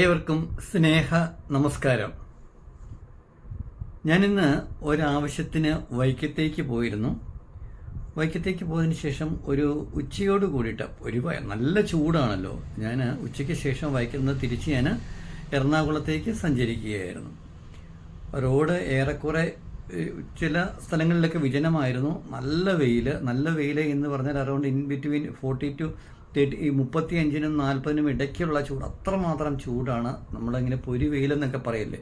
ഏവർക്കും സ്നേഹ നമസ്കാരം. ഞാനിന്ന് ഒരാവശ്യത്തിന് വൈക്കത്തേക്ക് പോയിരുന്നു. വൈക്കത്തേക്ക് പോയതിന് ശേഷം ഒരു ഉച്ചയോട് കൂടിയിട്ട് ഒരു നല്ല ചൂടാണല്ലോ. ഞാൻ ഉച്ചയ്ക്ക് ശേഷം വൈക്കുന്നത് തിരിച്ച് ഞാൻ എറണാകുളത്തേക്ക് സഞ്ചരിക്കുകയായിരുന്നു. റോഡ് ഏറെക്കുറെ ചില സ്ഥലങ്ങളിലൊക്കെ വിജനമായിരുന്നു. നല്ല വെയിൽ നല്ല വെയിൽ എന്ന് പറഞ്ഞാൽ around in between forty to thirty ഈ മുപ്പത്തി അഞ്ചിനും നാൽപ്പതിനും ഇടയ്ക്കുള്ള ചൂട്. അത്രമാത്രം ചൂടാണ് നമ്മളിങ്ങനെ പൊരി വെയിലെന്നൊക്കെ പറയില്ലേ.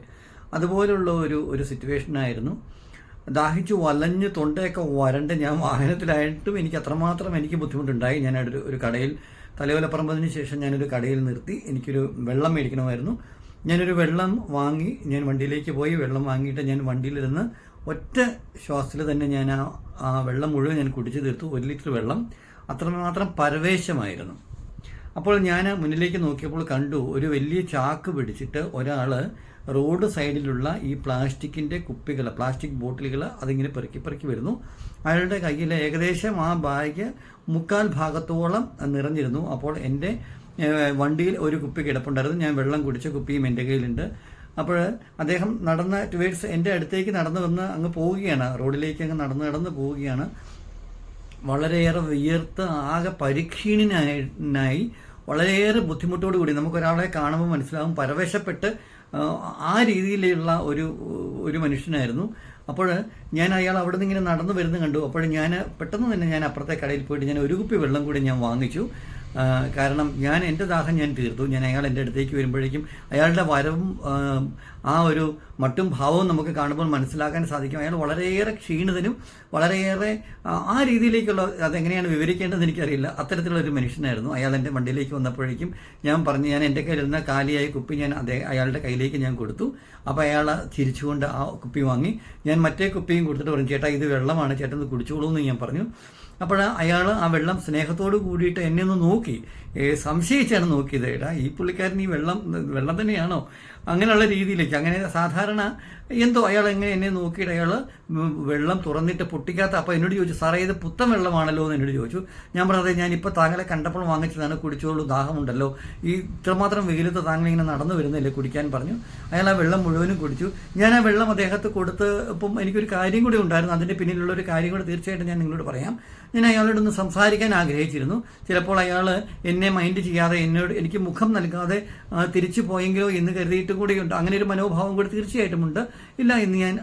അതുപോലുള്ള ഒരു ഒരു സിറ്റുവേഷനായിരുന്നു. ദാഹിച്ചു വലഞ്ഞ് തൊണ്ടയൊക്കെ വരണ്ട് ഞാൻ വാഹനത്തിലായിട്ടും എനിക്ക് അത്രമാത്രം എനിക്ക് ബുദ്ധിമുട്ടുണ്ടായി. ഞാൻ ഒരു കടയിൽ തലയോലപ്പറമ്പതിന് ശേഷം ഞാനൊരു കടയിൽ നിർത്തി. എനിക്കൊരു വെള്ളം മേടിക്കണമായിരുന്നു. ഞാനൊരു വെള്ളം വാങ്ങി ഞാൻ വണ്ടിയിലേക്ക് പോയി. വെള്ളം വാങ്ങിയിട്ട് ഞാൻ വണ്ടിയിലിരുന്ന് ഒറ്റ ശ്വാസത്തിൽ തന്നെ ഞാൻ ആ വെള്ളം മുഴുവൻ ഞാൻ കുടിച്ചു തീർത്തു. ഒരു ലിറ്റർ വെള്ളം. അത്രമാത്രം പരവേശമായിരുന്നു. അപ്പോൾ ഞാൻ മുന്നിലേക്ക് നോക്കിയപ്പോൾ കണ്ടു ഒരു വലിയ ചാക്ക് പിടിച്ചിട്ട് ഒരാൾ റോഡ് സൈഡിലുള്ള ഈ പ്ലാസ്റ്റിക്കിന്റെ കുപ്പികൾ പ്ലാസ്റ്റിക് ബോട്ടിലുകൾ അതിങ്ങനെ പെറുക്കി പെറുക്കി വരുന്നു. അയാളുടെ കയ്യിൽ ഏകദേശം ആ ബാഗ് മുക്കാൽ ഭാഗത്തോളം നിറഞ്ഞിരുന്നു. അപ്പോൾ എന്റെ വണ്ടിയിൽ ഒരു കുപ്പി കിടപ്പുണ്ടായിരുന്നു. ഞാൻ വെള്ളം കുടിച്ച കുപ്പിയും എന്റെ കയ്യിലുണ്ട്. അപ്പോൾ അദ്ദേഹം നടന്ന ടുവേഡ്സ് എന്റെ അടുത്തേക്ക് നടന്നു വന്ന് അങ്ങ് പോവുകയാണ്. റോഡിലേക്ക് അങ്ങ് നടന്ന് നടന്ന് പോവുകയാണ്. വളരെയേറെ വിയർത്ത് ആകെ പരിക്ഷീണനായി വളരെയേറെ ബുദ്ധിമുട്ടോടു കൂടി നമുക്കൊരാളെ കാണുമ്പോൾ മനസ്സിലാവും. പരവേശപ്പെട്ട് ആ, രീതിയിലുള്ള ഒരു ഒരു മനുഷ്യനായിരുന്നു. അപ്പോൾ ഞാൻ അയാൾ അവിടെ നിന്ന് ഇങ്ങനെ നടന്നു വരുന്നു കണ്ടു. അപ്പോൾ ഞാൻ പെട്ടെന്ന് തന്നെ ഞാൻ അപ്പുറത്തെ കടയിൽ പോയിട്ട് ഞാൻ ഒരു കുപ്പി വെള്ളം കൂടി ഞാൻ വാങ്ങിച്ചു. കാരണം ഞാൻ എന്റെ ദാഹം ഞാൻ തീർത്തു. ഞാൻ അയാൾ എന്റെ അടുത്തേക്ക് വരുമ്പോഴേക്കും അയാളുടെ വരവും ആ, ഒരു മട്ടും ഭാവവും നമുക്ക് കാണുമ്പോൾ മനസ്സിലാക്കാൻ സാധിക്കും. അയാൾ വളരെയേറെ ക്ഷീണിതനും വളരെയേറെ ആ, രീതിയിലേക്കുള്ള അതെങ്ങനെയാണ് വിവരിക്കേണ്ടതെന്ന് എനിക്കറിയില്ല. അത്തരത്തിലുള്ള ഒരു മനുഷ്യനായിരുന്നു. അയാൾ എന്റെ വണ്ടിയിലേക്ക് വന്നപ്പോഴേക്കും ഞാൻ പറഞ്ഞു ഞാൻ എന്റെ കയ്യിലിരുന്ന കാലിയായ കുപ്പി ഞാൻ അതേ അയാളുടെ കയ്യിലേക്ക് ഞാൻ കൊടുത്തു. അപ്പോൾ അയാൾ ചിരിച്ചുകൊണ്ട് ആ കുപ്പി വാങ്ങി. ഞാൻ മറ്റേ കുപ്പിയും കൊടുത്തിട്ട് പറഞ്ഞു ചേട്ടാ ഇത് വെള്ളമാണ്. ചേട്ടൻ കുടിച്ചോളൂ എന്ന് ഞാൻ പറഞ്ഞു. അപ്പോൾ അയാൾ ആ വെള്ളം സ്നേഹത്തോട് കൂടിയിട്ട് എന്നെ ഒന്ന് നോക്കി. സംശയിച്ചാണ് നോക്കിയത്. എടാ ഈ പുള്ളിക്കാരൻ ഈ വെള്ളം വെള്ളം തന്നെയാണോ? അങ്ങനെയുള്ള രീതിയിലേക്ക്. അങ്ങനെ സാധാരണ എന്തോ അയാൾ എങ്ങനെ എന്നെ നോക്കിയിട്ട് അയാൾ വെള്ളം തുറന്നിട്ട് പൊട്ടിക്കാത്ത അപ്പോൾ എന്നോട് ചോദിച്ചു സാറേ ഇത് പുത്തൻ വെള്ളമാണല്ലോ? എന്ന് എന്നോട് ചോദിച്ചു. ഞാൻ പറഞ്ഞത് ഞാനിപ്പോൾ താങ്കളെ കണ്ടപ്പോൾ വാങ്ങിച്ചതാണ് കുടിച്ചോളൂ ദാഹമുണ്ടല്ലോ. ഈ ഇത്രമാത്രം വെയിലത്ത് താങ്കൾ ഇങ്ങനെ നടന്നു വരുന്നില്ലേ കുടിക്കാൻ പറഞ്ഞു. അയാൾ ആ വെള്ളം മുഴുവനും കുടിച്ചു. ഞാൻ ആ വെള്ളം അദ്ദേഹത്തെ കൊടുത്ത് ഇപ്പം എനിക്കൊരു കാര്യം കൂടി ഉണ്ടായിരുന്നു. അതിന്റെ പിന്നിലുള്ള ഒരു കാര്യം കൂടി തീർച്ചയായിട്ടും ഞാൻ നിങ്ങളോട് പറയാം. ഞാൻ അയാളോടൊന്ന് സംസാരിക്കാൻ ആഗ്രഹിച്ചിരുന്നു. ചിലപ്പോൾ അയാൾ എന്നെ മൈൻഡ് ചെയ്യാതെ എന്നോട് എനിക്ക് മുഖം നൽകാതെ തിരിച്ചു പോയെങ്കിലോ എന്ന് കരുതിയിട്ട് കൂടിയുണ്ട് അങ്ങനെ ഒരു മനോഭാവം കൂടി തീർച്ചയായിട്ടും ഉണ്ട്. ഇല്ല എന്ന് ഞാൻ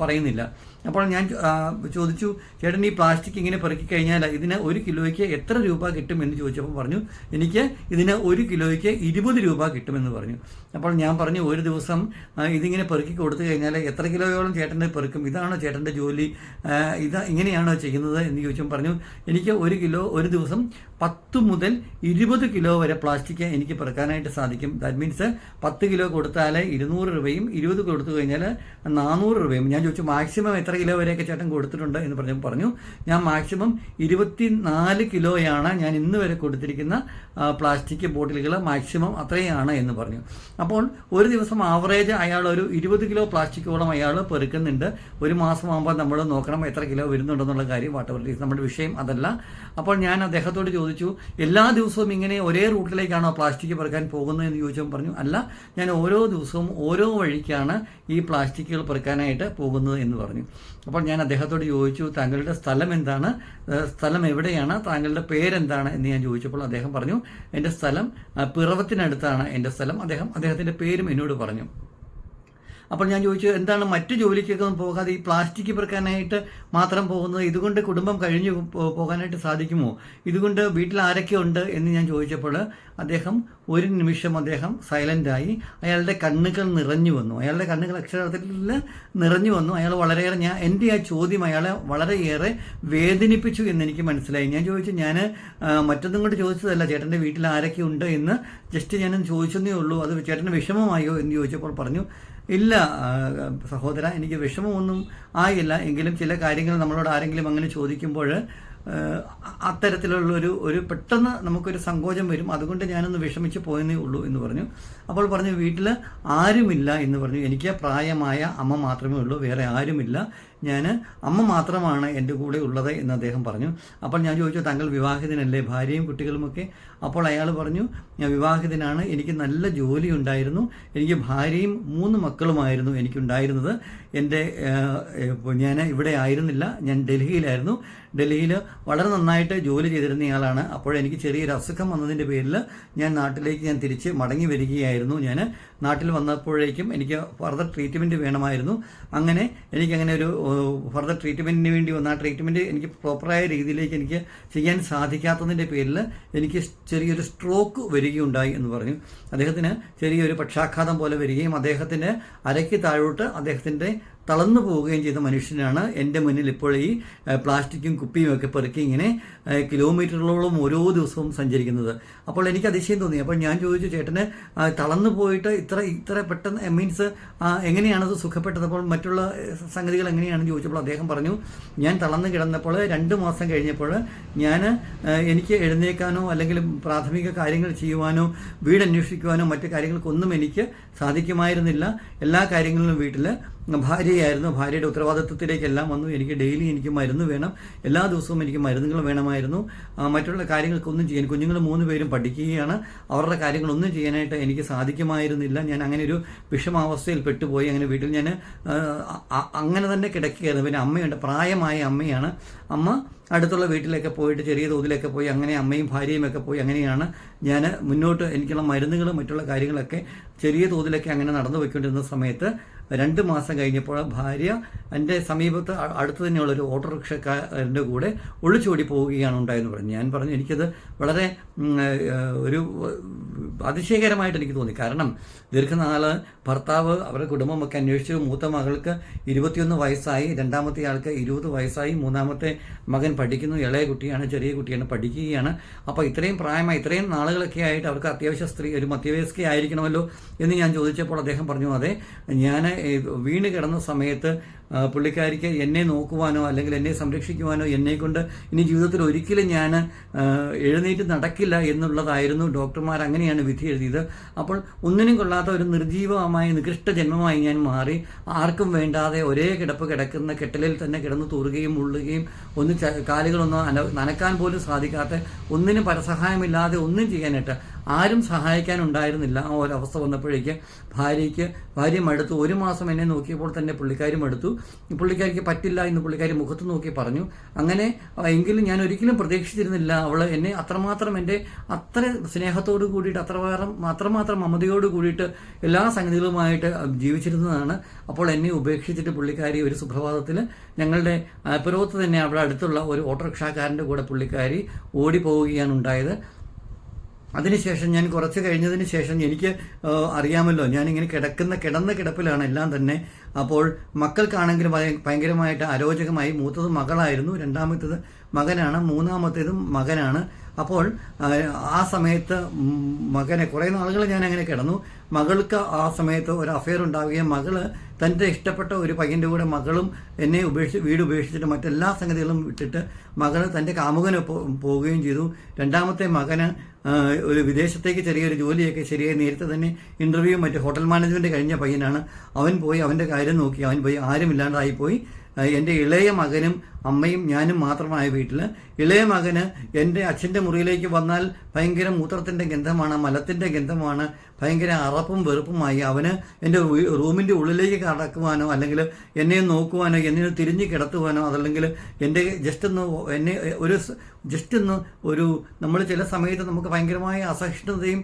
പറയുന്നില്ല. അപ്പോൾ ഞാൻ ചോദിച്ചു ചേട്ടൻ ഈ പ്ലാസ്റ്റിക് ഇങ്ങനെ പെറുക്കി കഴിഞ്ഞാൽ ഇതിന് ഒരു കിലോയ്ക്ക് എത്ര രൂപ കിട്ടും? എന്ന് ചോദിച്ചപ്പോൾ പറഞ്ഞു എനിക്ക് ഇതിന് ഒരു കിലോയ്ക്ക് ഇരുപത് രൂപ കിട്ടുമെന്ന് പറഞ്ഞു. അപ്പോൾ ഞാൻ പറഞ്ഞു ഒരു ദിവസം ഇതിങ്ങനെ പെറുക്കി കൊടുത്തു കഴിഞ്ഞാൽ എത്ര കിലോയോളം ചേട്ടന്റെ പെറുക്കും? ഇതാണോ ചേട്ടന്റെ ജോലി? ഇത് ഇങ്ങനെയാണോ ചെയ്യുന്നത്? എന്ന് ചോദിച്ചപ്പോൾ പറഞ്ഞു എനിക്ക് ഒരു കിലോ ഒരു ദിവസം പത്ത് മുതൽ ഇരുപത് കിലോ വരെ പ്ലാസ്റ്റിക് എനിക്ക് പെറുക്കാനായിട്ട് സാധിക്കും. ദാറ്റ് മീൻസ് പത്ത് കിലോ കൊടുത്താൽ ഇരുന്നൂറ് രൂപയും ഇരുപത് കൊടുത്തു കഴിഞ്ഞാൽ നാനൂറ് രൂപയും. ഞാൻ ചോദിച്ചു മാക്സിമം എത്ര കിലോ വരെയൊക്കെ ചേട്ടൻ കൊടുത്തിട്ടുണ്ട് എന്ന് പറഞ്ഞു പറഞ്ഞു. ഞാൻ മാക്സിമം ഇരുപത്തി നാല് കിലോയാണ് ഞാൻ ഇന്ന് വരെ കൊടുത്തിരിക്കുന്ന പ്ലാസ്റ്റിക് ബോട്ടിലുകൾ മാക്സിമം അത്രയാണ് എന്ന് പറഞ്ഞു. അപ്പോൾ ഒരു ദിവസം ആവറേജ് അയാൾ ഒരു ഇരുപത് കിലോ പ്ലാസ്റ്റിക്കോളം അയാൾ പെറുക്കുന്നുണ്ട്. ഒരു മാസമാകുമ്പോൾ നമ്മൾ നോക്കണം എത്ര കിലോ വരുന്നുണ്ടെന്നുള്ള കാര്യം വാട്ടർ നമ്മുടെ വിഷയം അതല്ല. അപ്പോൾ ഞാൻ അദ്ദേഹത്തോട് ചോദിച്ചു എല്ലാ ദിവസവും ഇങ്ങനെ ഒരേ റൂട്ടിലേക്കാണോ പ്ലാസ്റ്റിക് പെറുക്കാൻ പോകുന്നത്? എന്ന് ചോദിച്ചപ്പോൾ പറഞ്ഞു അല്ല ഞാൻ ഓരോ ദിവസവും ഓരോ വഴിക്കാണ് ഈ പ്ലാസ്റ്റിക്കുകൾ പെറുക്കാനായിട്ട് പോകുന്നത് എന്ന് പറഞ്ഞു. അപ്പോൾ ഞാൻ അദ്ദേഹത്തോട് ചോദിച്ചു താങ്കളുടെ സ്ഥലം എന്താണ്? സ്ഥലം എവിടെയാണ്? താങ്കളുടെ പേരെന്താണ്? എന്ന് ഞാൻ ചോദിച്ചപ്പോൾ അദ്ദേഹം പറഞ്ഞു എന്റെ സ്ഥലം പിറവത്തിനടുത്താണ് എന്റെ സ്ഥലം. അദ്ദേഹം അദ്ദേഹത്തിന്റെ പേരും എന്നോട് പറഞ്ഞു. അപ്പോൾ ഞാൻ ചോദിച്ചു എന്താണ് മറ്റു ജോലിക്കൊക്കെ പോകാതെ ഈ പ്ലാസ്റ്റിക് പെറുക്കാനായിട്ട് മാത്രം പോകുന്നത്? ഇതുകൊണ്ട് കുടുംബം കഴിഞ്ഞു പോകാനായിട്ട് സാധിക്കുമോ? ഇതുകൊണ്ട് വീട്ടിൽ ആരൊക്കെ ഉണ്ട് എന്ന് ഞാൻ ചോദിച്ചപ്പോൾ അദ്ദേഹം ഒരു നിമിഷം അദ്ദേഹം സൈലന്റായി അയാളുടെ കണ്ണുകൾ നിറഞ്ഞു വന്നു. അയാളുടെ കണ്ണുകൾ അക്ഷരാർത്ഥത്തിൽ നിറഞ്ഞു വന്നു. അയാൾ വളരെയേറെ ഞാൻ എന്റെ ആ ചോദ്യം അയാളെ വളരെയേറെ വേദനിപ്പിച്ചു എന്ന് എനിക്ക് മനസ്സിലായി. ഞാൻ ചോദിച്ചു ഞാൻ മറ്റൊന്നും കൊണ്ട് ചോദിച്ചതല്ല. ചേട്ടന്റെ വീട്ടിൽ ആരൊക്കെ ഉണ്ട് എന്ന്? ജസ്റ്റ് ഞാനൊന്ന് ചോദിച്ചതേ ഉള്ളൂ. അത് ചേട്ടന് വിഷമമായോ എന്ന് ചോദിച്ചപ്പോൾ പറഞ്ഞു ഇല്ല സഹോദര എനിക്ക് വിഷമമൊന്നും ആയില്ല. എങ്കിലും ചില കാര്യങ്ങൾ നമ്മളോട് ആരെങ്കിലും അങ്ങനെ ചോദിക്കുമ്പോൾ അത്തരത്തിലുള്ള ഒരു ഒരു പെട്ടെന്ന് നമുക്കൊരു സങ്കോചം വരും. അതുകൊണ്ട് ഞാനൊന്ന് വിഷമിച്ച് പോയെന്നേ ഉള്ളൂ എന്ന് പറഞ്ഞു. അപ്പോൾ പറഞ്ഞു വീട്ടിൽ ആരുമില്ല എന്ന് പറഞ്ഞു. എനിക്ക് പ്രായമായ അമ്മ മാത്രമേ ഉള്ളൂ വേറെ ആരുമില്ല. ഞാൻ അമ്മ മാത്രമാണ് എന്റെ കൂടെ ഉള്ളത് എന്ന് അദ്ദേഹം പറഞ്ഞു. അപ്പോൾ ഞാൻ ചോദിച്ചു താങ്കൾ വിവാഹിതനല്ലേ? ഭാര്യയും കുട്ടികളുമൊക്കെ? അപ്പോൾ അയാൾ പറഞ്ഞു ഞാൻ വിവാഹിതനാണ്. എനിക്ക് നല്ല ജോലി ഉണ്ടായിരുന്നു. എനിക്ക് ഭാര്യയും മൂന്ന് മക്കളുമായിരുന്നു എനിക്കുണ്ടായിരുന്നത്. എന്റെ ഞാൻ ഇവിടെ ആയിരുന്നില്ല. ഞാൻ ഡൽഹിയിലായിരുന്നു. ഡൽഹിയിൽ വളരെ നന്നായിട്ട് ജോലി ചെയ്തിരുന്നയാളാണ് അപ്പോൾ എനിക്ക് ചെറിയൊരു അസുഖം വന്നതിന്റെ പേരിൽ ഞാൻ നാട്ടിലേക്ക് ഞാൻ തിരിച്ച് മടങ്ങി വരികയായിരുന്നു. ഞാൻ നാട്ടിൽ വന്നപ്പോഴേക്കും എനിക്ക് ഫർദർ ട്രീറ്റ്മെന്റ് വേണമായിരുന്നു. അങ്ങനെ എനിക്കങ്ങനെ ഒരു ഫർദർ ട്രീറ്റ്മെന്റിന് വേണ്ടി വന്ന ആ ട്രീറ്റ്മെന്റ് എനിക്ക് പ്രോപ്പറായ രീതിയിലേക്ക് എനിക്ക് ചെയ്യാൻ സാധിക്കാത്തതിന്റെ പേരിൽ എനിക്ക് ചെറിയൊരു സ്ട്രോക്ക് വരികയുണ്ടായി എന്ന് പറഞ്ഞു. അദ്ദേഹത്തിന് ചെറിയൊരു പക്ഷാഘാതം പോലെ വരികയും അദ്ദേഹത്തിന്റെ അരയ്ക്ക് താഴോട്ട് അദ്ദേഹത്തിന്റെ തളർന്നു പോവുകയും ചെയ്ത മനുഷ്യനാണ്. എന്റെ മുന്നിൽ ഇപ്പോൾ ഈ പ്ലാസ്റ്റിക്കും കുപ്പിയും ഒക്കെ പെറുക്കി ഇങ്ങനെ കിലോമീറ്ററുകളോളം ഓരോ ദിവസവും സഞ്ചരിക്കുന്നത്. അപ്പോൾ എനിക്ക് അതിശയം തോന്നി. അപ്പോൾ ഞാൻ ചോദിച്ചു ചേട്ടന് തളർന്നു പോയിട്ട് ഇത്ര ഇത്ര പെട്ടെന്ന് മീൻസ് എങ്ങനെയാണത് സുഖപ്പെട്ടത്? അപ്പോൾ മറ്റുള്ള സംഗതികൾ എങ്ങനെയാണെന്ന് ചോദിച്ചപ്പോൾ അദ്ദേഹം പറഞ്ഞു ഞാൻ തളർന്നു കിടന്നപ്പോൾ രണ്ട് മാസം കഴിഞ്ഞപ്പോൾ ഞാൻ എനിക്ക് എഴുന്നേക്കാനോ അല്ലെങ്കിൽ പ്രാഥമിക കാര്യങ്ങൾ ചെയ്യുവാനോ വീട് അന്വേഷിക്കുവാനോ മറ്റു കാര്യങ്ങൾക്കൊന്നും എനിക്ക് സാധിക്കുമായിരുന്നില്ല. എല്ലാ കാര്യങ്ങളിലും വീട്ടിൽ ഭാര്യയായിരുന്നു. ഭാര്യയുടെ ഉത്തരവാദിത്വത്തിലേക്കെല്ലാം വന്നു. എനിക്ക് ഡെയിലി എനിക്ക് മരുന്ന് വേണം. എല്ലാ ദിവസവും എനിക്ക് മരുന്നുകൾ വേണമായിരുന്നു. മറ്റുള്ള കാര്യങ്ങൾക്കൊന്നും ചെയ്യാൻ കുഞ്ഞുങ്ങൾ മൂന്ന് പേരും പഠിക്കുകയാണ്. അവരുടെ കാര്യങ്ങളൊന്നും ചെയ്യാനായിട്ട് എനിക്ക് സാധിക്കുമായിരുന്നില്ല. ഞാൻ അങ്ങനെ ഒരു വിഷമാവസ്ഥയിൽ പെട്ടുപോയി. അങ്ങനെ വീട്ടിൽ ഞാൻ അങ്ങനെ തന്നെ കിടക്കുകയായിരുന്നു. പിന്നെ അമ്മയുണ്ട്. പ്രായമായ അമ്മയാണ്. അമ്മ അടുത്തുള്ള വീട്ടിലൊക്കെ പോയിട്ട് ചെറിയ തോതിലൊക്കെ പോയി അങ്ങനെ അമ്മയും ഭാര്യയും ഒക്കെ പോയി അങ്ങനെയാണ് ഞാൻ മുന്നോട്ട് എനിക്കുള്ള മരുന്നുകളും മറ്റുള്ള കാര്യങ്ങളൊക്കെ ചെറിയ തോതിലൊക്കെ അങ്ങനെ നടന്നു പോയിക്കൊണ്ടിരുന്ന സമയത്ത് രണ്ട് മാസം കഴിഞ്ഞപ്പോൾ ഭാര്യ എന്റെ സമീപത്ത് അടുത്ത് തന്നെയുള്ള ഒരു ഓട്ടോറിക്ഷക്കാരന്റെ കൂടെ ഒളിച്ചോടി പോവുകയാണ് ഉണ്ടായെന്ന് പറഞ്ഞു. ഞാൻ പറഞ്ഞു എനിക്കത് വളരെ ഒരു അതിശയകരമായിട്ട് എനിക്ക് തോന്നി. കാരണം ദീർഘനാൾ ഭർത്താവ് അവരുടെ കുടുംബമൊക്കെ അന്വേഷിച്ചു. മൂത്ത മകൾക്ക് ഇരുപത്തിയൊന്ന് വയസ്സായി. രണ്ടാമത്തെ ആൾക്ക് ഇരുപത് വയസ്സായി. മൂന്നാമത്തെ മകൻ പഠിക്കുന്നു ഇളയ കുട്ടിയാണ് ചെറിയ കുട്ടിയാണ് പഠിക്കുകയാണ്. അപ്പോൾ ഇത്രയും പ്രായമായി ഇത്രയും നാളുകളൊക്കെ ആയിട്ട് അവർക്ക് അത്യാവശ്യ സ്ത്രീ ഒരു മധ്യവയസ്ക ആയിരിക്കണമല്ലോ എന്ന് ഞാൻ ചോദിച്ചപ്പോൾ അദ്ദേഹം പറഞ്ഞു അതെ ഞാൻ വീണ് കിടന്ന സമയത്ത് പുള്ളിക്കാരിക്ക് എന്നെ നോക്കുവാനോ അല്ലെങ്കിൽ എന്നെ സംരക്ഷിക്കുവാനോ എന്നെ കൊണ്ട് ഇനി ജീവിതത്തിൽ ഒരിക്കലും ഞാൻ എഴുന്നേറ്റ് നടക്കില്ല എന്നുള്ളതായിരുന്നു ഡോക്ടർമാർ അങ്ങനെയാണ് വിധി എഴുതിയത്. അപ്പോൾ ഒന്നിനും കൊള്ളാത്ത ഒരു നിർജീവമായ നികൃഷ്ട ജന്മമായി ഞാൻ മാറി. ആർക്കും വേണ്ടാതെ ഒരേ കിടപ്പ് കിടക്കുന്ന കെട്ടലിൽ തന്നെ കിടന്ന് തൂറുകയും ഉള്ളുകയും ഒന്ന് കാലുകളൊന്നും നനക്കാൻ പോലും സാധിക്കാത്ത ഒന്നിനും പരസഹായമില്ലാതെ ഒന്നും ചെയ്യാനായിട്ട് ആരും സഹായിക്കാനുണ്ടായിരുന്നില്ല. ആ ഒരു വന്നപ്പോഴേക്ക് ഭാര്യയ്ക്ക് ഭാര്യ മടുത്തു ഒരു മാസം എന്നെ നോക്കിയപ്പോൾ തന്നെ പുള്ളിക്കാരി മടുത്തു പുള്ളിക്കാരിക്ക് പറ്റില്ല എന്ന് പുള്ളിക്കാരി മുഖത്ത് നോക്കി പറഞ്ഞു. അങ്ങനെ എങ്കിലും ഞാൻ ഒരിക്കലും പ്രതീക്ഷിച്ചിരുന്നില്ല. അവൾ എന്നെ അത്രമാത്രം എന്റെ അത്ര സ്നേഹത്തോട് കൂടിയിട്ട് അത്രമാത്രം അത്രമാത്രം മമതയോട് കൂടിയിട്ട് എല്ലാ സംഗതികളുമായിട്ട് ജീവിച്ചിരുന്നതാണ്. അപ്പോൾ എന്നെ ഉപേക്ഷിച്ചിട്ട് പുള്ളിക്കാരി ഒരു സുപ്രഭാതത്തിൽ ഞങ്ങളുടെ പുറത്ത് തന്നെ അവിടെ അടുത്തുള്ള ഒരു ഓട്ടോറിക്ഷാക്കാരന്റെ കൂടെ പുള്ളിക്കാരി ഓടിപ്പോവുകയാണ് ഉണ്ടായത്. അതിനുശേഷം ഞാൻ കുറച്ച് കഴിഞ്ഞതിന് ശേഷം എനിക്ക് അറിയാമല്ലോ ഞാനിങ്ങനെ കിടക്കുന്ന കിടന്ന കിടപ്പിലാണ് എല്ലാം തന്നെ. അപ്പോൾ മക്കൾക്കാണെങ്കിലും ഭയ- ഭയങ്കരമായിട്ട് അരോചകമായി മൂത്തത് മകളായിരുന്നു രണ്ടാമത്തേത് മകനാണ് മൂന്നാമത്തേതും മകനാണ്. അപ്പോൾ ആ സമയത്ത് മകനെ കുറേ നാളുകൾ ഞാൻ അങ്ങനെ കിടന്നു. മകൾക്ക് ആ സമയത്ത് ഒരു അഫയർ ഉണ്ടാവുകയും മകൾ തന്റെ ഇഷ്ടപ്പെട്ട ഒരു പയ്യന്റെ കൂടെ മകളും എന്നെ ഉപേക്ഷിച്ച് വീട് ഉപേക്ഷിച്ചിട്ട് മറ്റെല്ലാ സംഗതികളും വിട്ടിട്ട് മകൾ തന്റെ കാമുകന് പോവുകയും ചെയ്തു. രണ്ടാമത്തെ മകന് ഒരു വിദേശത്തേക്ക് ചെറിയൊരു ജോലിയൊക്കെ ശരിയായി നേരത്തെ തന്നെ ഇന്റർവ്യൂ മറ്റ് ഹോട്ടൽ മാനേജ്മെന്റ് കഴിഞ്ഞ പയ്യനാണ്. അവൻ പോയി അവന്റെ കാര്യം നോക്കി. അവൻ പോയി ആരുമില്ലാണ്ടായിപ്പോയി എന്റെ ഇളയ മകനും അമ്മയും ഞാനും മാത്രമായ വീട്ടിൽ ഇളയ മകന് എന്റെ അച്ഛന്റെ മുറിയിലേക്ക് വന്നാൽ ഭയങ്കര മൂത്രത്തിന്റെ ഗന്ധമാണ് മലത്തിന്റെ ഗന്ധമാണ്. ഭയങ്കര അറപ്പും വെറുപ്പുമായി അവന് എന്റെ റൂമിന്റെ ഉള്ളിലേക്ക് കടക്കുവാനോ അല്ലെങ്കിൽ എന്നെ നോക്കുവാനോ എന്നെ തിരിഞ്ഞ് കിടത്തുവാനോ അതല്ലെങ്കിൽ എന്റെ ജസ്റ്റ് ഒന്ന് എന്നെ ഒരു ജസ്റ്റ് ഒന്ന് ഒരു നമ്മൾ ചില സമയത്ത് നമുക്ക് ഭയങ്കരമായ അസഹിഷ്ണുതയും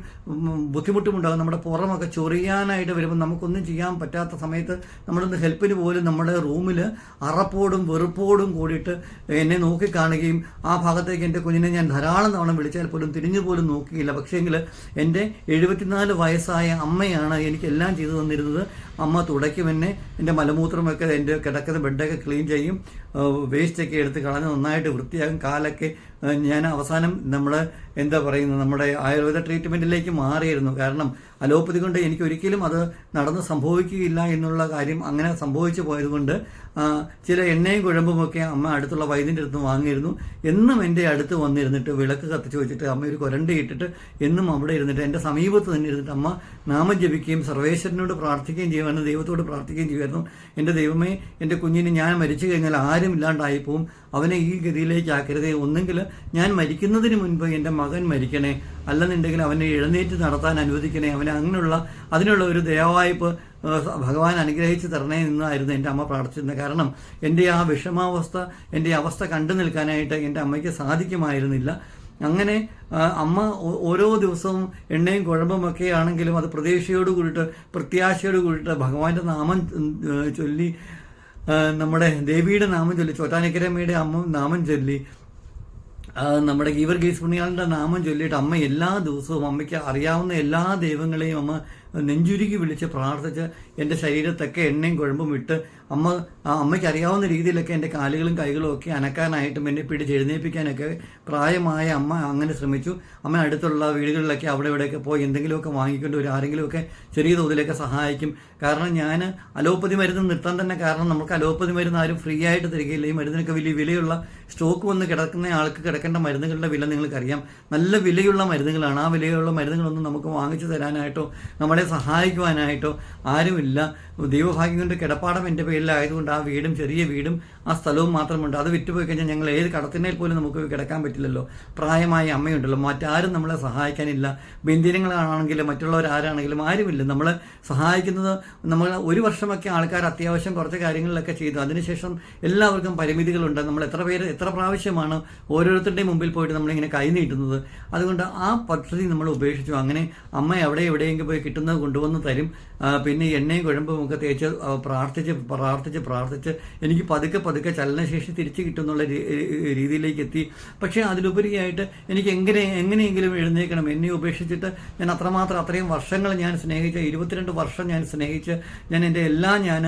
ബുദ്ധിമുട്ടും ഉണ്ടാകും നമ്മുടെ പുറമൊക്കെ ചൊറിയാനായിട്ട് വരുമ്പോൾ നമുക്കൊന്നും ചെയ്യാൻ പറ്റാത്ത സമയത്ത് നമ്മളൊന്ന് ഹെൽപ്പിന് പോലും നമ്മുടെ റൂമിൽ അറപ്പോടും വെറുപ്പോടും കൂടിയിട്ട് എന്നെ നോക്കിക്കാണുകയും ആ ഭാഗത്തേക്ക് എന്റെ കുഞ്ഞിനെ ഞാൻ ധാരാളം തവണ വിളിച്ചാൽ പോലും തിരിഞ്ഞു പോലും നോക്കിയില്ല പക്ഷേങ്കിൽ എന്റെ എഴുപത്തിനാല് വയസ്സായ അമ്മയാണ് എനിക്കെല്ലാം ചെയ്തു തന്നിരുന്നത്. അമ്മ തുടയ്ക്കും എന്നെ എന്റെ മലമൂത്രമൊക്കെ എന്റെ കിടക്കുന്ന ബെഡൊക്കെ ക്ലീൻ ചെയ്യും വേസ്റ്റൊക്കെ എടുത്ത് കളഞ്ഞ് നന്നായിട്ട് വൃത്തിയാകും കാലൊക്കെ ഞാൻ അവസാനം നമ്മൾ എന്താ പറയുന്നത് നമ്മുടെ ആയുർവേദ ട്രീറ്റ്മെന്റിലേക്ക് മാറിയിരുന്നു. കാരണം അലോപ്പതി കൊണ്ട് എനിക്ക് ഒരിക്കലും അത് നടന്ന് സംഭവിക്കുകയില്ല എന്നുള്ള കാര്യം അങ്ങനെ സംഭവിച്ചു പോയതുകൊണ്ട് ചില എണ്ണയും കുഴമ്പുമൊക്കെ അമ്മ അടുത്തുള്ള വൈദ്യന്റെ അടുത്ത് വാങ്ങിയിരുന്നു. എന്നും എന്റെ അടുത്ത് വന്നിരുന്നിട്ട് വിളക്ക് കത്തിച്ച് വെച്ചിട്ട് അമ്മ ഒരു കുരണ്ടി ഇട്ടിട്ട് എന്നും അവിടെ ഇരുന്നിട്ട് എന്റെ സമീപത്ത് തന്നെ ഇരുന്നിട്ട് അമ്മ നാമം ജപിക്കുകയും സർവേശ്വരനോട് പ്രാർത്ഥിക്കുകയും ചെയ്യുമായിരുന്നു ദൈവത്തോട് പ്രാർത്ഥിക്കുകയും ചെയ്യുമായിരുന്നു. എന്റെ ദൈവമേ എന്റെ കുഞ്ഞിന് ഞാൻ മരിച്ചു കഴിഞ്ഞാൽ ആരും ഇല്ലാണ്ടായി പോവും. അവനെ ഈ ഗതിയിലേക്ക് ആക്കരുതേ. ഒന്നെങ്കിൽ ഞാൻ മരിക്കുന്നതിന് മുൻപ് എന്റെ മകൻ മരിക്കണേ. അല്ലെന്നുണ്ടെങ്കിൽ അവനെ എഴുന്നേറ്റ് നടത്താൻ അനുവദിക്കണേ. അവനെ അങ്ങനെയുള്ള അതിനുള്ള ഒരു ദയവായ്പ് ഭഗവാൻ അനുഗ്രഹിച്ച് തരണേ എന്നായിരുന്നു എന്റെ അമ്മ പ്രാർത്ഥിച്ചിരുന്നത്. കാരണം എന്റെ ആ വിഷമാവസ്ഥ എന്റെ അവസ്ഥ കണ്ടു നിൽക്കാനായിട്ട് എന്റെ അമ്മയ്ക്ക് സാധിക്കുമായിരുന്നില്ല. അങ്ങനെ അമ്മ ഓരോ ദിവസവും എണ്ണയും കുഴമ്പും ഒക്കെ ആണെങ്കിലും അത് പ്രതീക്ഷയോട് കൂടിയിട്ട് പ്രത്യാശയോട് കൂടിയിട്ട് ഭഗവാന്റെ നാമം ചൊല്ലി നമ്മുടെ ദേവിയുടെ നാമം ചൊല്ലി ചോറ്റാനിക്കരമ്മയുടെ അമ്മ നാമം ചൊല്ലി നമ്മുടെ ഗീവർ ഗീസ് പുണ്യാളിന്റെ നാമം ചൊല്ലിയിട്ട് അമ്മ എല്ലാ ദിവസവും അമ്മയ്ക്ക് അറിയാവുന്ന എല്ലാ ദൈവങ്ങളെയും അമ്മ നെഞ്ചുരുക്കി വിളിച്ച് പ്രാർത്ഥിച്ച് എന്റെ ശരീരത്തൊക്കെ എണ്ണയും കുഴമ്പും ഇട്ട് അമ്മ ആ അമ്മയ്ക്ക് അറിയാവുന്ന രീതിയിലൊക്കെ എന്റെ കാലുകളും കൈകളും ഒക്കെ അനക്കാനായിട്ടും എന്നെ പിടിച്ച് എഴുന്നേൽപ്പിക്കാനൊക്കെ പ്രായമായ അമ്മ അങ്ങനെ ശ്രമിച്ചു. അമ്മ അടുത്തുള്ള വീടുകളിലൊക്കെ അവിടെ ഇവിടെയൊക്കെ പോയി എന്തെങ്കിലുമൊക്കെ വാങ്ങിക്കൊണ്ട് വരും. ആരെങ്കിലുമൊക്കെ ചെറിയ തോതിലൊക്കെ സഹായിക്കും. കാരണം ഞാൻ അലോപ്പതി മരുന്ന് നിർത്താൻ തന്നെ കാരണം നമുക്ക് അലോപ്പതി മരുന്ന് ആരും ഫ്രീ ആയിട്ട് തരികയില്ല. ഈ മരുന്നിനൊക്കെ വലിയ വിലയുള്ള സ്റ്റോക്ക് വന്ന് കിടക്കുന്ന ആൾക്ക് കിടക്കേണ്ട മരുന്നുകളുടെ വില നിങ്ങൾക്കറിയാം. നല്ല വിലയുള്ള മരുന്നുകളാണ്. ആ വിലയുള്ള മരുന്നുകളൊന്നും നമുക്ക് വാങ്ങിച്ചു തരാനായിട്ടോ നമ്മളെ സഹായിക്കുവാനായിട്ടോ ആരുമില്ല. ദൈവഭാഗ്യം കൊണ്ട് കിടപ്പാടം എന്റെ പേരിലായതുകൊണ്ട് ആ വീടും ചെറിയ വീടും ആ സ്ഥലവും മാത്രമുണ്ട്. അത് വിറ്റുപോയി കഴിഞ്ഞാൽ ഞങ്ങൾ ഏത് കടത്തിനേൽ പോലും നമുക്ക് കിടക്കാൻ പറ്റില്ലല്ലോ. പ്രായമായ അമ്മയുണ്ടല്ലോ. മറ്റാരും നമ്മളെ സഹായിക്കാനില്ല. ബന്ധിരങ്ങളാണെങ്കിലും മറ്റുള്ളവരാരാണെങ്കിലും ആരുമില്ല. നമ്മൾ സഹായിക്കുന്നത് നമ്മൾ ഒരു വർഷമൊക്കെ ആൾക്കാർ അത്യാവശ്യം കുറച്ച് കാര്യങ്ങളിലൊക്കെ ചെയ്തു. അതിനുശേഷം എല്ലാവർക്കും പരിമിതികളുണ്ട്. നമ്മൾ എത്ര പേര് എത്ര പ്രാവശ്യമാണ് ഓരോരുത്തരുടെയും മുമ്പിൽ പോയിട്ട് നമ്മളിങ്ങനെ കൈ നീട്ടുന്നത്. അതുകൊണ്ട് ആ പദ്ധതി നമ്മൾ ഉപേക്ഷിച്ചു. അങ്ങനെ അമ്മ എവിടെ എവിടെയെങ്കിലും പോയി കിട്ടുന്നത് കൊണ്ടുവന്ന് തരും. പിന്നെ എണ്ണയും കുഴമ്പും ഒക്കെ തേച്ച് പ്രാർത്ഥിച്ച് പ്രാർത്ഥിച്ച് പ്രാർത്ഥിച്ച് എനിക്ക് പതുക്കെ പതുക്കെ ചലനശേഷി തിരിച്ചു കിട്ടുന്നുള്ള രീതിയിലേക്ക് എത്തി പക്ഷേ അതിലുപരിയായിട്ട് എനിക്ക് എങ്ങനെ എങ്ങനെയെങ്കിലും എഴുന്നേക്കണം എന്നെ ഉപേക്ഷിച്ചിട്ട് ഞാൻ അത്രമാത്രം അത്രയും വർഷങ്ങൾ ഞാൻ സ്നേഹിച്ച ഇരുപത്തിരണ്ട് വർഷം ഞാൻ സ്നേഹിച്ച് ഞാൻ എന്റെ എല്ലാം ഞാൻ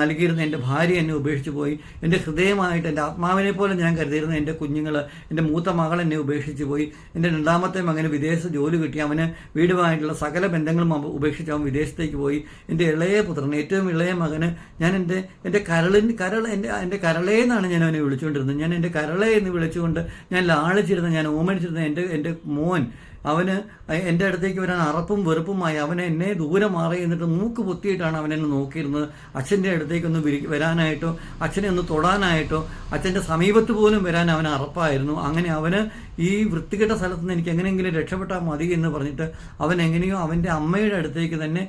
നൽകിയിരുന്ന എന്റെ ഭാര്യ എന്നെ ഉപേക്ഷിച്ച് പോയി. എന്റെ ഹൃദയമായിട്ട് എന്റെ ആത്മാവിനെ പോലെ ഞാൻ കരുതിയിരുന്ന എന്റെ കുഞ്ഞുങ്ങൾ എന്റെ മൂത്ത മകൾ എന്നെ ഉപേക്ഷിച്ച് പോയി. എന്റെ രണ്ടാമത്തെ മകന് വിദേശ ജോലി കിട്ടി. അവന് വീടുമായിട്ടുള്ള സകല ബന്ധങ്ങളും ഉപേക്ഷിച്ച് അവൻ വിദേശത്തേക്ക് പോയി. എന്റെ ഇളയ പുത്രൻ ഏറ്റവും ഇളയ മകന് ഞാൻ എന്റെ എന്റെ കരളിൻ കരൾ എന്റെ എന്റെ കരളേ എന്നാണ് ഞാൻ അവനെ വിളിച്ചുകൊണ്ടിരുന്നത്. ഞാൻ എന്റെ കരളെ എന്ന് വിളിച്ചുകൊണ്ട് ഞാൻ ലാളിച്ചിരുന്ന ഞാൻ ഓമനിച്ചിരുന്ന എന്റെ എന്റെ മോൻ അവന് എന്റെ അടുത്തേക്ക് വരാൻ അറപ്പും വെറുപ്പുമായി അവനെ എന്നെ ദൂരെ മാറി എന്നിട്ട് മൂക്ക് പൊത്തിയിട്ടാണ് അവൻ എന്നെ നോക്കിയിരുന്നത്. അച്ഛന്റെ അടുത്തേക്കൊന്ന് വിരി വരാനായിട്ടോ അച്ഛനെ ഒന്ന് തൊടാനായിട്ടോ അച്ഛന്റെ സമീപത്ത് പോലും വരാൻ അവൻ അറപ്പായിരുന്നു. അങ്ങനെ അവന് ഈ വൃത്തികെട്ട സ്ഥലത്ത് നിന്ന് എനിക്ക് എങ്ങനെയെങ്കിലും രക്ഷപ്പെട്ടാൽ മതി എന്ന് പറഞ്ഞിട്ട് അവൻ എങ്ങനെയോ അവന്റെ അമ്മയുടെ അടുത്തേക്ക് തന്നെ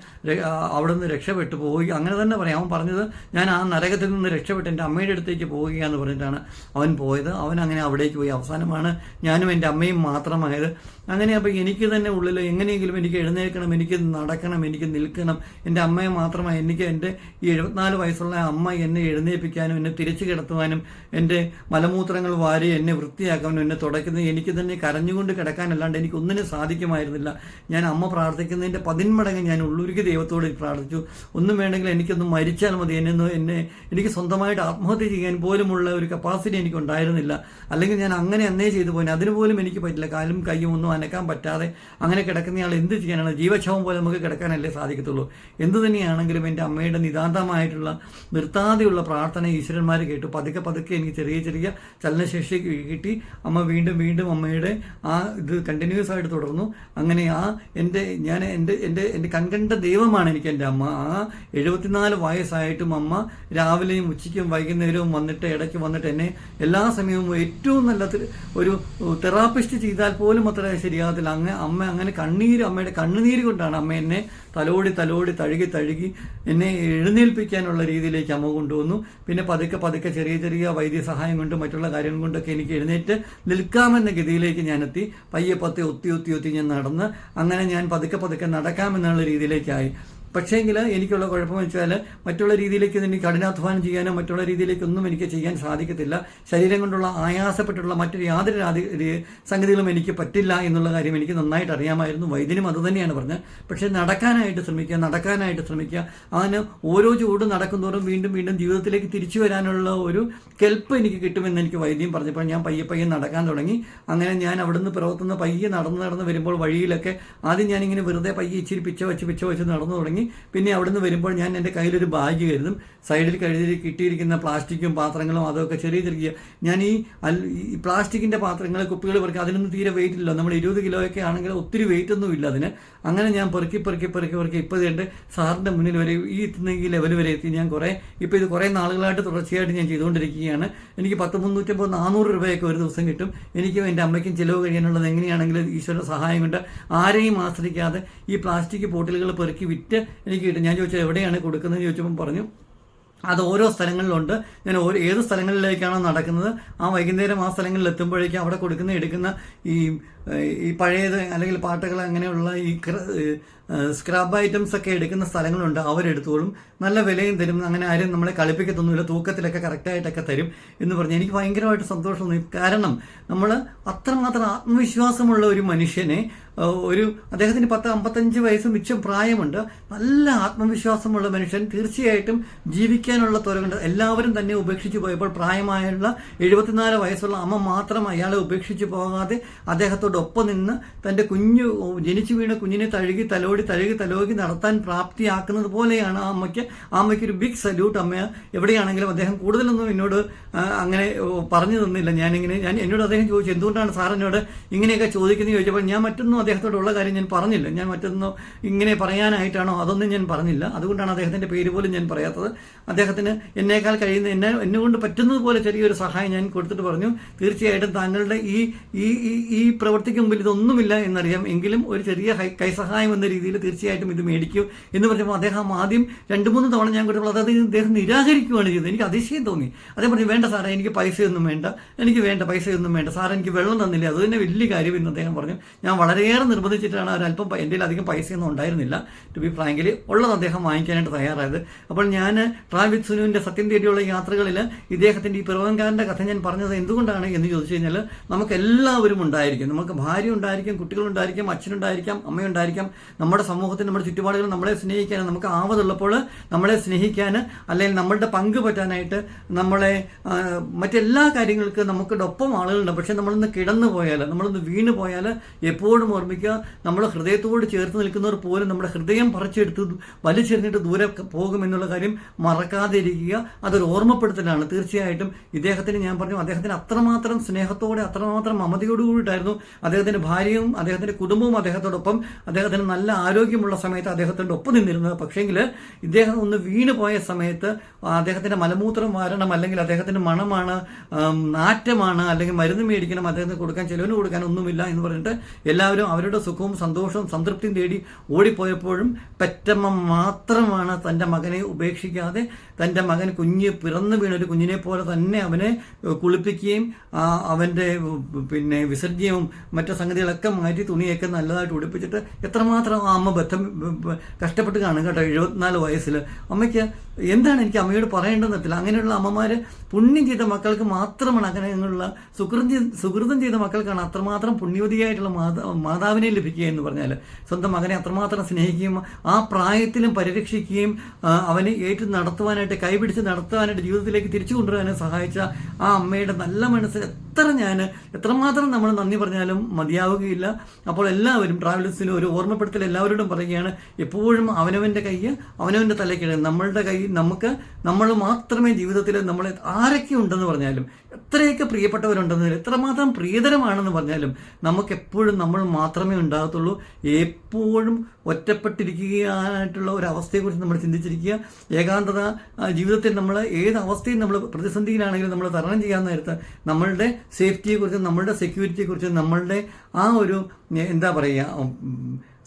അവിടെ നിന്ന് രക്ഷപ്പെട്ടു പോയി അങ്ങനെ തന്നെ പറയാം. അവൻ പറഞ്ഞത് ഞാൻ ആ നരകത്തിൽ നിന്ന് രക്ഷപ്പെട്ട് എന്റെ അമ്മയുടെ അടുത്തേക്ക് പോവുകയാന്ന് പറഞ്ഞിട്ടാണ് അവൻ പോയത്. അവൻ അങ്ങനെ അവിടേക്ക് പോയി. അവസാനമാണ് ഞാനും എന്റെ അമ്മയും മാത്രമായത്. അങ്ങനെ അപ്പോൾ എനിക്ക് തന്നെ ഉള്ളിൽ എങ്ങനെയെങ്കിലും എനിക്ക് എഴുന്നേൽക്കണം എനിക്ക് നടക്കണം എനിക്ക് നിൽക്കണം. എന്റെ അമ്മയെ മാത്രമായി എനിക്ക് എന്റെ ഈ എഴുപത്തിനാല് വയസ്സുള്ള അമ്മ എന്നെ എഴുന്നേൽപ്പിക്കാനും എന്നെ തിരിച്ചു കിടത്തുവാനും എന്റെ മലമൂത്രങ്ങൾ വാരി എന്നെ വൃത്തിയാക്കാനും എന്നെ തുടയ്ക്കുന്നത് എനിക്ക് തന്നെ കരഞ്ഞുകൊണ്ട് കിടക്കാനല്ലാണ്ട് എനിക്ക് ഒന്നിനും സാധിക്കുമായിരുന്നില്ല. ഞാൻ അമ്മ പ്രാർത്ഥിക്കുന്നതിന്റെ പതിന്മടങ്ങ് ഞാൻ ഉള്ളൂരിക്ക് ദൈവത്തോട് പ്രാർത്ഥിച്ചു. ഒന്നും വേണമെങ്കിൽ എനിക്കൊന്ന് മരിച്ചാൽ മതി. എന്നെ എന്നെ എനിക്ക് സ്വന്തമായിട്ട് ആത്മഹത്യ ചെയ്യാൻ പോലുമുള്ള ഒരു കപ്പാസിറ്റി എനിക്ക് ഉണ്ടായിരുന്നില്ല അല്ലെങ്കിൽ ഞാൻ അങ്ങനെ അന്നേ ചെയ്തു പോയി. അതിന് പോലും എനിക്ക് പറ്റില്ല. കാലും കൈയും ഒന്നും അനക്കാൻ പറ്റാതെ അങ്ങനെ കിടക്കുന്നയാൾ എന്ത് ചെയ്യാനാണ്? ജീവച്ഛവം പോലെ നമുക്ക് കിടക്കാനല്ലേ സാധിക്കത്തുള്ളൂ. എന്തു തന്നെയാണെങ്കിലും എന്റെ അമ്മയുടെ നിതാന്തമായിട്ടുള്ള നിർത്താതെയുള്ള പ്രാർത്ഥന ഈശ്വരന്മാർ കേട്ടു. പതുക്കെ പതുക്കെ എനിക്ക് ചെറിയ ചെറിയ ചലനശേഷി കിട്ടി. അമ്മ വീണ്ടും വീണ്ടും അമ്മയുടെ ആ ഇത് കണ്ടിന്യൂസ് ആയിട്ട് തുടർന്നു. അങ്ങനെ ആ എന്റെ ഞാൻ എന്റെ എന്റെ എന്റെ കൺകണ്ട ദൈവമാണ് എനിക്ക് എന്റെ അമ്മ. ആ എഴുപത്തിനാല് വയസ്സായിട്ടും അമ്മ രാവിലെയും ഉച്ചയ്ക്കും വൈകുന്നേരവും വന്നിട്ട് ഇടയ്ക്ക് വന്നിട്ട് എന്നെ എല്ലാ സമയവും ഏറ്റവും നല്ല ഒരു തെറാപ്പിസ്റ്റ് ചെയ്താൽ പോലും അത്ര ശരിയാകത്തില്ല. അങ്ങ് അമ്മ അങ്ങനെ കണ്ണീര് അമ്മയുടെ കണ്ണുനീര് കൊണ്ടാണ് അമ്മ എന്നെ തലോടി തലോടി തഴുകി തഴുകി എന്നെ എഴുന്നേൽപ്പിക്കാനുള്ള രീതിയിലേക്ക് അമ്മ കൊണ്ടുവന്നു. പിന്നെ പതുക്കെ പതുക്കെ ചെറിയ ചെറിയ വൈദ്യസഹായം കൊണ്ടും മറ്റുള്ള കാര്യങ്ങൾ കൊണ്ടൊക്കെ എനിക്ക് എഴുന്നേറ്റ് നിൽക്കാമെന്ന ഗതിയിലേക്ക് ഞാൻ എത്തി പയ്യെ പത്തി ഒത്തി ഒത്തി ഒത്തി ഞാൻ നടന്ന് അങ്ങനെ ഞാൻ പതുക്കെ പതുക്കെ നടക്കാമെന്നുള്ള രീതിയിലേക്കായി. പക്ഷേങ്കിൽ എനിക്കുള്ള കുഴപ്പമെന്ന് വെച്ചാൽ മറ്റുള്ള രീതിയിലേക്ക് എനിക്ക് കഠിനാധ്വാനം ചെയ്യാനോ മറ്റുള്ള രീതിയിലേക്കൊന്നും എനിക്ക് ചെയ്യാൻ സാധിക്കത്തില്ല. ശരീരം കൊണ്ടുള്ള ആയാസപ്പെട്ടുള്ള മറ്റൊരു യാതൊരു സംഗതികളും എനിക്ക് പറ്റില്ല എന്നുള്ള കാര്യം എനിക്ക് നന്നായിട്ട് അറിയാമായിരുന്നു. വൈദ്യനും അതുതന്നെയാണ് പറഞ്ഞത്. പക്ഷേ നടക്കാനായിട്ട് ശ്രമിക്കുക നടക്കാനായിട്ട് ശ്രമിക്കുക. അതിന് ഓരോ ചൂട് നടക്കുന്നതോറും വീണ്ടും വീണ്ടും ജീവിതത്തിലേക്ക് തിരിച്ചു വരാനുള്ള ഒരു കെൽപ്പ് എനിക്ക് കിട്ടുമെന്ന് എനിക്ക് വൈദ്യം പറഞ്ഞപ്പോൾ ഞാൻ പയ്യെ പയ്യെ നടക്കാൻ തുടങ്ങി. അങ്ങനെ ഞാൻ അവിടുന്ന് പുറത്തുനിന്ന് പയ്യെ നടന്ന് നടന്ന് വരുമ്പോൾ വഴിയിലൊക്കെ ആദ്യം ഞാനിങ്ങനെ വെറുതെ പയ്യെ ഇച്ചിരി പിച്ച വെച്ച് പിച്ച വെച്ച് നടന്നു തുടങ്ങി. പിന്നെ അവിടുന്ന് വരുമ്പോൾ ഞാൻ എന്റെ കയ്യിലൊരു ബാഗ് കരുതും. സൈഡിൽ കഴുതി കിട്ടിയിരിക്കുന്ന പ്ലാസ്റ്റിക്കും പാത്രങ്ങളും അതൊക്കെ ചെറിയ ചെറിയ ഞാൻ ഈ ഈ പ്ലാസ്റ്റിക്കിന്റെ പാത്രങ്ങൾ കുപ്പികൾ പെറുക്കി അതിനൊന്നും തീരെ വെയിറ്റ് ഇല്ല. നമ്മൾ ഇരുപത് കിലോയൊക്കെ ആണെങ്കിൽ ഒത്തിരി വെയിറ്റ് ഒന്നും ഇല്ല അതിന്. അങ്ങനെ ഞാൻ പെറുക്കി പെറുക്കി പെറുക്കി പെറുക്കി ഇപ്പോൾ ഇതുണ്ട് സാറിന്റെ മുന്നിൽ വരെ ഈ എത്തുന്ന ഈ ലെവൽ വരെ എത്തി. ഞാൻ കുറേ ഇപ്പോൾ ഇത് കുറേ നാളുകളായിട്ട് തുടർച്ചയായിട്ട് ഞാൻ ചെയ്തുകൊണ്ടിരിക്കുകയാണ്. എനിക്ക് പത്ത് മുന്നൂറ്റമ്പത് നാനൂറ് രൂപയൊക്കെ ഒരു ദിവസം കിട്ടും. എനിക്കും എന്റെ അമ്മയ്ക്കും ചിലവ് കഴിയാനുള്ളത് എങ്ങനെയാണെങ്കിലും ഈശ്വരന്റെ സഹായം കൊണ്ട് ആരെയും ആശ്രയിക്കാതെ ഈ പ്ലാസ്റ്റിക് ബോട്ടിലുകൾ പെറുക്കി വിറ്റ് എനിക്ക് കിട്ടും. ഞാൻ ചോദിച്ചത് എവിടെയാണ് കൊടുക്കുന്നത് ചോദിച്ചപ്പം പറഞ്ഞു അത് ഓരോ സ്ഥലങ്ങളിലുണ്ട്. ഞാൻ ഓരോ ഏത് സ്ഥലങ്ങളിലേക്കാണോ നടക്കുന്നത്. ആ വൈകുന്നേരം ആ സ്ഥലങ്ങളിൽ എത്തുമ്പോഴേക്കും അവിടെ കൊടുക്കുന്ന എടുക്കുന്ന ഈ ഈ പഴയത് അല്ലെങ്കിൽ പാട്ടുകൾ അങ്ങനെയുള്ള ഈ സ്ക്രാബ് ഐറ്റംസ് ഒക്കെ എടുക്കുന്ന സ്ഥലങ്ങളുണ്ട്. അവരെടുത്തോളും. നല്ല വിലയും തരും. അങ്ങനെ ആരും നമ്മളെ കളിപ്പിക്കത്തൊന്നുമില്ല. തൂക്കത്തിലൊക്കെ കറക്റ്റായിട്ടൊക്കെ തരും എന്ന് പറഞ്ഞ് എനിക്ക് ഭയങ്കരമായിട്ട് സന്തോഷം കാരണം നമ്മൾ അത്രമാത്രം ആത്മവിശ്വാസമുള്ള ഒരു മനുഷ്യനെ ഒരു അദ്ദേഹത്തിന് പത്ത് അമ്പത്തഞ്ച് വയസ്സ് മിച്ചം പ്രായമുണ്ട്. നല്ല ആത്മവിശ്വാസമുള്ള മനുഷ്യൻ തീർച്ചയായിട്ടും ജീവിക്കാനുള്ള ത്വരകൊണ്ട് എല്ലാവരും തന്നെ ഉപേക്ഷിച്ച് പോയപ്പോൾ പ്രായമായുള്ള എഴുപത്തിനാല് വയസ്സുള്ള അമ്മ മാത്രം അയാളെ ഉപേക്ഷിച്ച് പോകാതെ അദ്ദേഹത്തോടൊപ്പം നിന്ന് തന്റെ കുഞ്ഞു ജനിച്ചു വീണ കുഞ്ഞിനെ തഴുകി തലോടി തഴുകി തലോകി നടത്താൻ പ്രാപ്തിയാക്കുന്നത് പോലെയാണ് ആ അമ്മയ്ക്ക്. ആ അമ്മയ്ക്ക് ഒരു ബിഗ് സല്യൂട്ട് അമ്മ എവിടെയാണെങ്കിലും അദ്ദേഹം കൂടുതലൊന്നും എന്നോട് അങ്ങനെ പറഞ്ഞു തന്നില്ല. ഞാനിങ്ങനെ ഞാൻ എന്നോട് അദ്ദേഹം ചോദിച്ചു എന്തുകൊണ്ടാണ് സാർ എന്നോട് ഇങ്ങനെയൊക്കെ ചോദിക്കുന്നത് ചോദിച്ചപ്പോൾ ഞാൻ മറ്റൊന്നും അദ്ദേഹത്തോടുള്ള കാര്യം ഞാൻ പറഞ്ഞില്ല. ഞാൻ മറ്റൊന്നും ഇങ്ങനെ പറയാനായിട്ടാണോ അതൊന്നും ഞാൻ പറഞ്ഞില്ല. അതുകൊണ്ടാണ് അദ്ദേഹത്തിന്റെ പേര് പോലും ഞാൻ പറയാത്തത്. അദ്ദേഹത്തിന് എന്നേക്കാൾ കഴിയുന്ന എന്നെ എന്നുകൊണ്ട് പറ്റുന്നത് പോലെ ചെറിയൊരു സഹായം ഞാൻ കൊടുത്തിട്ട് പറഞ്ഞു. തീർച്ചയായിട്ടും താങ്കളുടെ ഈ ഈ ഈ- ഈ പ്രവൃത്തിക്ക് മുമ്പിൽ ഇതൊന്നുമില്ല എന്നറിയാം. എങ്കിലും ഒരു ചെറിയ കൈസഹായം എന്ന രീതിയിൽ തീർച്ചയായിട്ടും ഇത് മേടിക്കൂ എന്ന് പറഞ്ഞപ്പോൾ അദ്ദേഹം ആദ്യം രണ്ട് മൂന്ന് തവണ ഞാൻ കൊടുത്തപ്പോൾ അതായത് ഇദ്ദേഹം നിരാകരിക്കുകയാണ് ചെയ്തത്. എനിക്ക് അതിശയം തോന്നി. അദ്ദേഹം പറഞ്ഞു വേണ്ട സാറേ എനിക്ക് പൈസയൊന്നും വേണ്ട. എനിക്ക് വേണ്ട പൈസയൊന്നും വേണ്ട. സാർ എനിക്ക് വെള്ളം തന്നില്ല. അത് തന്നെ വലിയ കാര്യം എന്ന് അദ്ദേഹം പറഞ്ഞു. ഞാൻ വളരെയേറെ നിർബന്ധിച്ചിട്ടാണ് അല്പം എന്റെ അധികം പൈസയൊന്നും ഉണ്ടായിരുന്നില്ല. ടു ബി ഫ്രാങ്കിൽ ഉള്ളത് അദ്ദേഹം വാങ്ങിക്കാനായിട്ട് തയ്യാറായത്. അപ്പോൾ ഞാൻ ട്രാവിത് സുനുവിന്റെ സത്യം തേടിയുള്ള യാത്രകളിൽ ഇദ്ദേഹത്തിന്റെ ഈ പിറവൻകാരന്റെ കഥ ഞാൻ പറഞ്ഞത് എന്തുകൊണ്ടാണ് എന്ന് ചോദിച്ചു കഴിഞ്ഞാൽ നമുക്ക് എല്ലാവരും ഉണ്ടായിരിക്കും. നമുക്ക് ഭാര്യ ഉണ്ടായിരിക്കും കുട്ടികളുണ്ടായിരിക്കും അച്ഛനുണ്ടായിരിക്കാം അമ്മയുണ്ടായിരിക്കാം നമ്മുടെ സമൂഹത്തിൽ നമ്മുടെ ചുറ്റുപാടുകൾ നമ്മളെ സ്നേഹിക്കാൻ നമുക്ക് ആവതുള്ളപ്പോൾ നമ്മളെ സ്നേഹിക്കാൻ അല്ലെങ്കിൽ നമ്മളുടെ പങ്ക് പറ്റാനായിട്ട് നമ്മളെ മറ്റെല്ലാ കാര്യങ്ങൾക്ക് നമുക്കിടെ ഒപ്പം ആളുകളുണ്ട്. പക്ഷെ നമ്മളൊന്ന് കിടന്നു പോയാൽ നമ്മളൊന്ന് വീണ് പോയാൽ എപ്പോഴും ഓർമ്മിക്കുക നമ്മൾ ഹൃദയത്തോട് ചേർത്ത് നിൽക്കുന്നവർ പോലും നമ്മുടെ ഹൃദയം പറിച്ചെടുത്ത് വലിച്ചെറിഞ്ഞിട്ട് ദൂരെ പോകും പോകുമെന്നുള്ള കാര്യം മറക്കാതിരിക്കുക. അതൊരു ഓർമ്മപ്പെടുത്തലാണ്. തീർച്ചയായിട്ടും ഇദ്ദേഹത്തിന് ഞാൻ പറഞ്ഞു അദ്ദേഹത്തിന് അത്രമാത്രം സ്നേഹത്തോടെ അത്രമാത്രം മമതയോടുകൂടിയിട്ടായിരുന്നു അദ്ദേഹത്തിന്റെ ഭാര്യയും അദ്ദേഹത്തിന്റെ കുടുംബവും അദ്ദേഹത്തോടൊപ്പം അദ്ദേഹത്തിന് നല്ല ആരോഗ്യമുള്ള സമയത്ത് അദ്ദേഹത്തിന്റെ ഒപ്പം നിന്നിരുന്നത്. പക്ഷേങ്കിൽ ഇദ്ദേഹം ഒന്ന് വീണ് പോയ സമയത്ത് അദ്ദേഹത്തിന്റെ മലമൂത്രം വാരണം അല്ലെങ്കിൽ അദ്ദേഹത്തിന്റെ മണമാണ് നാറ്റമാണ് അല്ലെങ്കിൽ മരുന്ന് മേടിക്കണം അദ്ദേഹത്തിന് കൊടുക്കാൻ ചെലവിന് കൊടുക്കാൻ ഒന്നുമില്ല എന്ന് പറഞ്ഞിട്ട് എല്ലാവരും അവരുടെ സുഖവും സന്തോഷവും സംതൃപ്തിയും തേടി ഓടിപ്പോയപ്പോഴും പെറ്റമ്മ മാത്രമാണ് തന്റെ മകനെ ഉപേക്ഷിക്കാതെ തന്റെ മകൻ കുഞ്ഞ് പിറന്നു വീണ ഒരു കുഞ്ഞിനെ പോലെ തന്നെ അവനെ കുളിപ്പിക്കുകയും അവന്റെ പിന്നെ വിസർജ്യവും മറ്റു സംഗതികളൊക്കെ മാറ്റി തുണിയൊക്കെ നല്ലതായിട്ട് ഉടുപ്പിച്ചിട്ട് എത്രമാത്രം ആ അമ്മ ബദ്ധം കഷ്ടപ്പെട്ട് കാണും കേട്ടോ എഴുപത്തിനാല് വയസ്സിൽ അമ്മയ്ക്ക് എന്താണ് എനിക്ക് അമ്മയോട് പറയേണ്ടതെന്നില്ല അങ്ങനെയുള്ള അമ്മമാർ പുണ്യം ചെയ്ത മക്കൾക്ക് മാത്രമാണ് അങ്ങനെയുള്ള സുഹൃതം സുഹൃതം ചെയ്ത മക്കൾക്കാണ് അത്രമാത്രം പുണ്യവതിയായിട്ടുള്ള മാതാ മാതാവിനെ ലഭിക്കുക എന്ന് പറഞ്ഞാൽ സ്വന്തം മകനെ അത്രമാത്രം സ്നേഹിക്കുകയും ആ പ്രായത്തിലും പരിരക്ഷിക്കുകയും അവനെ ഏറ്റു നടത്തുവാനായിട്ട് കൈപിടിച്ച് നടത്തുവാനായിട്ട് ജീവിതത്തിലേക്ക് തിരിച്ചു കൊണ്ടുവരാനും സഹായിച്ച ആ അമ്മയുടെ നല്ല മനസ്സിൽ എത്ര ഞാൻ എത്രമാത്രം നമ്മൾ നന്ദി പറഞ്ഞാലും മതിയാവുകയില്ല. അപ്പോൾ എല്ലാവരും ട്രാവലേഴ്സിന് ഒരു ഓർമ്മപ്പെടുത്തൽ എല്ലാവരോടും പറയുകയാണ് എപ്പോഴും അവനവന്റെ കൈ അവനവന്റെ തലയ്ക്കിട നമ്മളുടെ കൈ നമുക്ക് നമ്മൾ മാത്രമേ ജീവിതത്തിൽ നമ്മളെ ആരൊക്കെ ഉണ്ടെന്ന് പറഞ്ഞാലും എത്രയൊക്കെ പ്രിയപ്പെട്ടവരുണ്ടെന്ന് എത്രമാത്രം പ്രിയതരമാണെന്ന് പറഞ്ഞാലും നമുക്ക് എപ്പോഴും നമ്മൾ മാത്രമേ ഉണ്ടാകത്തുള്ളൂ. എപ്പോഴും ഒറ്റപ്പെട്ടിരിക്കുകയായിട്ടുള്ള ഒരു അവസ്ഥയെക്കുറിച്ച് നമ്മൾ ചിന്തിച്ചിരിക്കുക. ഏകാന്തത ജീവിതത്തിൽ നമ്മൾ ഏത് അവസ്ഥയും നമ്മൾ പ്രതിസന്ധിയിലാണെങ്കിലും നമ്മൾ തരണം ചെയ്യാൻ നേരത്ത് നമ്മളുടെ സേഫ്റ്റിയെക്കുറിച്ചും നമ്മളുടെ സെക്യൂരിറ്റിയെക്കുറിച്ചും നമ്മളുടെ ആ ഒരു എന്താ പറയുക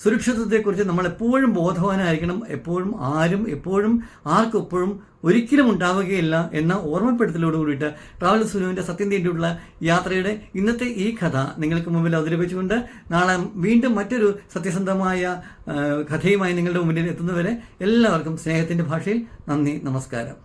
സുരക്ഷിതത്വത്തെക്കുറിച്ച് നമ്മൾ എപ്പോഴും ബോധവാനായിരിക്കണം. എപ്പോഴും ആരും എപ്പോഴും ആർക്കും എപ്പോഴും ഒരിക്കലും ഉണ്ടാവുകയില്ല എന്ന ഓർമ്മപ്പെടുത്തലോട് കൂടിയിട്ട് ട്രാവൽ സുനുവിന്റെ സത്യം തേണ്ടിയുള്ള യാത്രയുടെ ഇന്നത്തെ ഈ കഥ നിങ്ങൾക്ക് മുമ്പിൽ അവതരിപ്പിച്ചുകൊണ്ട് നാളെ വീണ്ടും മറ്റൊരു സത്യസന്ധമായ കഥയുമായി നിങ്ങളുടെ മുമ്പിൽ എത്തുന്നവരെ എല്ലാവർക്കും സ്നേഹത്തിന്റെ ഭാഷയിൽ നന്ദി നമസ്കാരം.